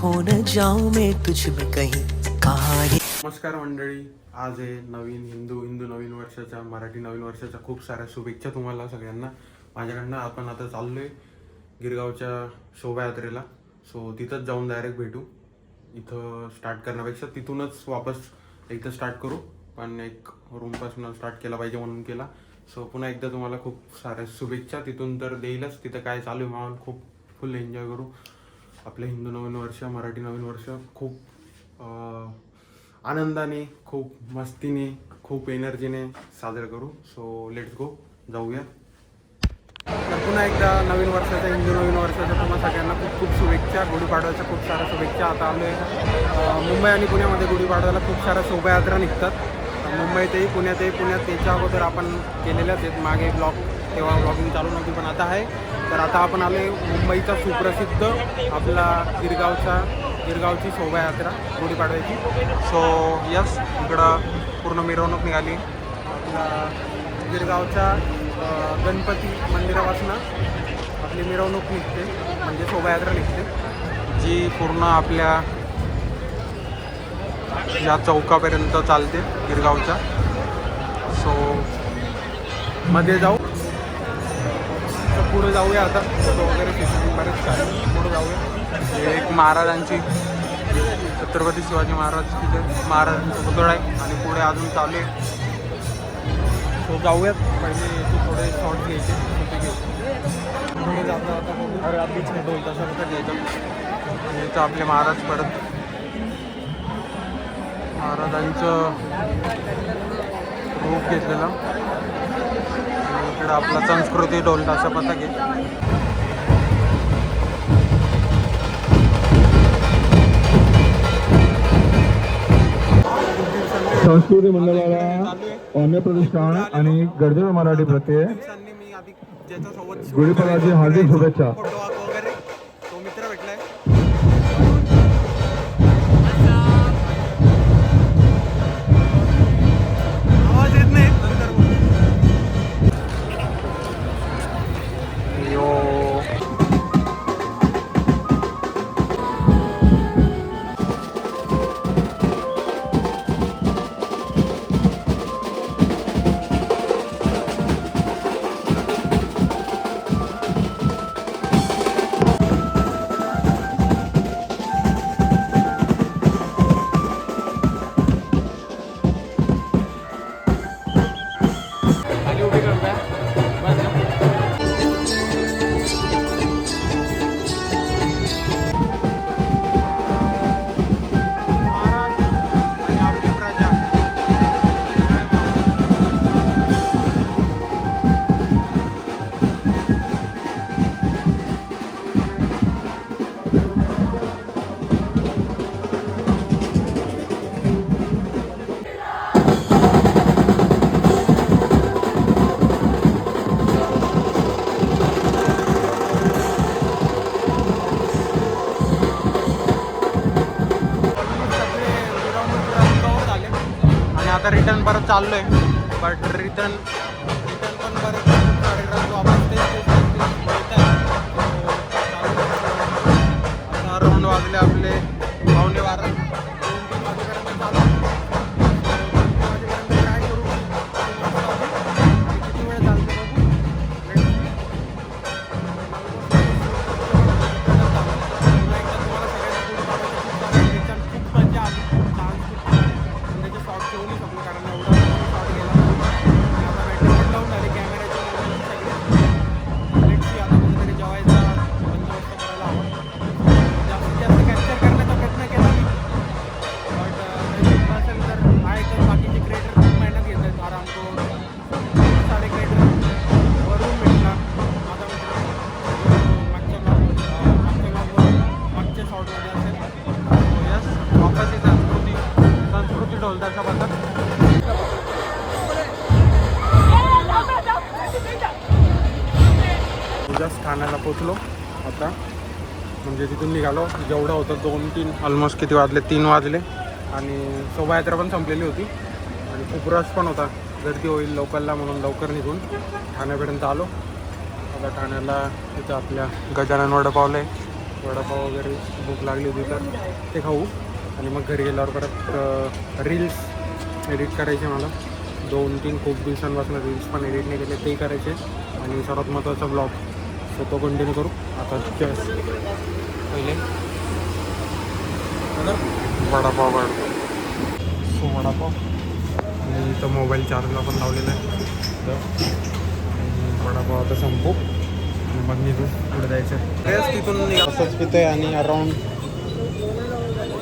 खो न जाऊ मैं तुझ में कहीं कहानी नमस्कार मंडळी आज आहे नवीन हिंदू हिंदू नवीन वर्षाच्या मराठी नवीन वर्षाच्या खूप साऱ्या शुभेच्छा तुम्हाला सगळ्यांना. माझ्याकडनं आपण आता चाललोय गिरगावच्या शोभायात्रेला. सो तिथंच जाऊन डायरेक्ट भेटू. इथं स्टार्ट करण्यापेक्षा तिथूनच वापस एकदा स्टार्ट करू. पण एक रूमपासून स्टार्ट केला पाहिजे म्हणून केला. सो पुन्हा एकदा तुम्हाला खूप साऱ्या शुभेच्छा. तिथून तर देईलच. तिथं काय चालू आहे माहोल खूप फुल एन्जॉय करू. आपलं हिंदू नवीन वर्ष मराठी नवीन वर्ष खूप आनंदाने खूप मस्तीने खूप एनर्जीने साजरं करू. सो लेट्स गो जाऊया तर पुन्हा एकदा नवीन वर्षाच्या हिंदू नवीन वर्षाच्या तुम्हाला सगळ्यांना खूप खूप शुभेच्छा. गुढीपाडव्याच्या खूप साऱ्या शुभेच्छा. आता आम्ही मुंबई आणि पुण्यामध्ये गुढीपाडव्याला खूप साऱ्या शोभायात्रा निघतात. मुंबईतही पुण्यातही पुण्यात त्याच्या अगोदर आपण केलेल्याच आहेत. मागे ब्लॉग तेव्हा ब्लॉगिंग चालू नव्हती पण आता आहे. तर आता आपण आले मुंबईचा सुप्रसिद्ध आपला गिरगावचा गिरगावची शोभायात्रा गुढीपाडव्याची. सो यस इकडं पूर्ण मिरवणूक निघाली. आपला गिरगावच्या गणपती मंदिरापासून आपली मिरवणूक निघते म्हणजे शोभायात्रा निघते. जी पूर्ण आपल्या या चौकापर्यंत चालते गिरगावच्या. सो मध्ये जाऊ. तर पुढे जाऊया आता. फोटो वगैरे खिचून बरेच काय पुढे जाऊया. हे एक महाराजांची छत्रपती शिवाजी महाराज तिथे महाराजांचा पुतळा आहे. आणि पुढे अजून चालू आहे. सो जाऊयात. पहिले तू थोडे शॉर्ट घ्यायचे. छोटे घेऊ पुढे जाता जाता अरे तसं घ्यायचं. आणि इथं आपले महाराज पडत महाराजांचं रूप घेतलेलं. इकडं आपला संस्कृती ढोल ताशा पथक आहे संस्कृती मंडळाला अन्य प्रतिष्ठान आणि गरजेचं मराठी प्रत्यय ज्याच्यासोबत गुढीपाडव्याची हार्दिक शुभेच्छा. आणि आता रिटर्न परत आहे बट रिटर्न रिटर्न पण परत रिटर्न सारे आहे. आता राऊंड वाजले आपले संस्कृती पथक जस्ट ठाण्याला पोचलो आता. म्हणजे तिथून निघालो. जेवढं होतं दोन तीन ऑलमोस्ट किती वाजले? तीन वाजले. आणि शोभायात्रा पण संपलेली होती. आणि खूप रश पण होता. गर्दी होईल लोकलला म्हणून लवकर निघून ठाण्यापर्यंत आलो. आता ठाण्याला तिथं आपल्या गजानन वडापावला आहे. वडापाव वगैरे भूक लागली होती तर ते खाऊ. आणि मग घरी गेल्यावर परत रील्स एडिट करायचे मला. दोन तीन खूप दिवसांपासून रील्स पण एडिट नाही केले ते करायचे. आणि सर्वात महत्त्वाचा ब्लॉग सो तो कंटिन्यू करू. आता just पहिले. वडापाव काढतो सो वडापाव. आणि इथं मोबाईल चार्जला पण लावलेला आहे. तर वडापाव आता संपू. आणि मग निघू पुढे जायचं तिथून असंच तिथे आणि अराऊंड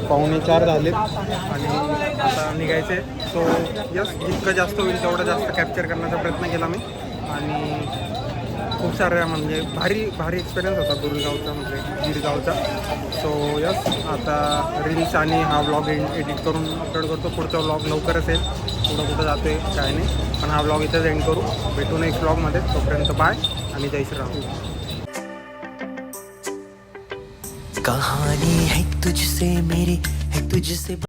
पावणे चार झालेत. आणि आता निघायचे. सो यस जितकं जास्त होईल तेवढं जास्त कॅप्चर करण्याचा प्रयत्न केला मी. आणि खूप साऱ्या म्हणजे भारी भारी एक्सपिरियन्स होता गुरगावचा म्हणजे गिरगावचा सो यस आता रील्स आणि हा ब्लॉग एडिट करून अपलोड करतो. पुढचा व्लॉग लवकरच येईल. कुठं कुठं जाते काय नाही. पण हा ब्लॉग इथंच एंड करू. भेटू एक व्लॉगमध्ये तोपर्यंत बाय आणि जय श्रीराम. कहानी है तुझसे मेरी है तुझसे